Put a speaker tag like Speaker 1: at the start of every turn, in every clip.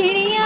Speaker 1: queria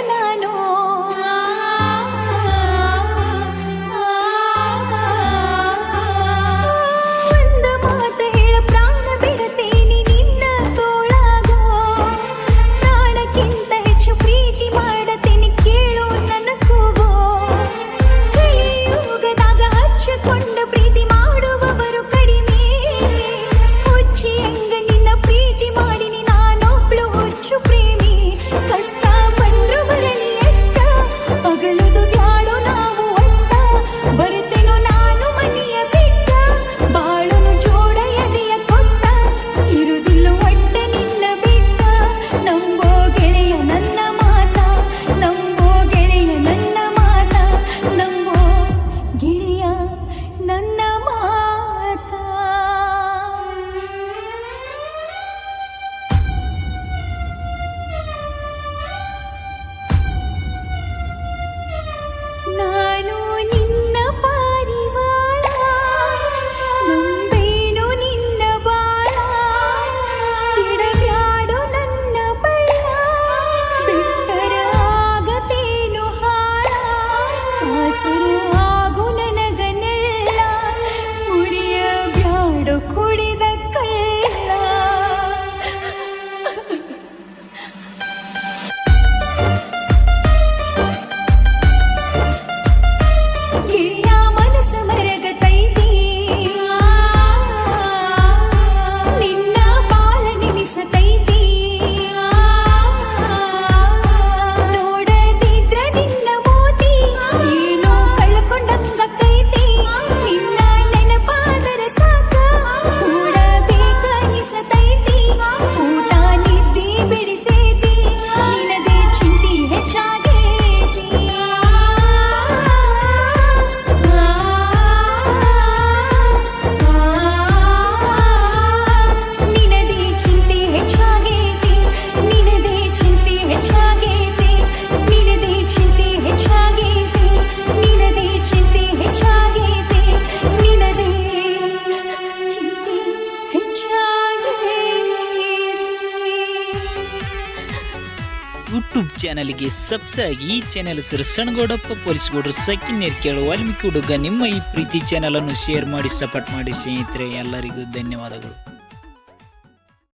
Speaker 1: ನಾನು
Speaker 2: YouTube ಚಾನಲ್ಗೆ subscribe ಈ ಚಾನೆಲ್ ಹೆಸರು ಸಣ್ಣಗೌಡಪ್ಪ ಪೊಲೀಸ್ ಗೌಡ್ರು ಸೆಕೆಂಡ್ ಇಯರ್ ಕೇಳು ವಾಲ್ಮೀಕಿ ಹುಡುಗ. ನಿಮ್ಮ ಈ ಪ್ರೀತಿ ಚಾನಲನ್ನು ಶೇರ್ ಮಾಡಿ, ಸಪೋರ್ಟ್ ಮಾಡಿ ಸ್ನೇಹಿತರೆ, ಎಲ್ಲರಿಗೂ ಧನ್ಯವಾದಗಳು.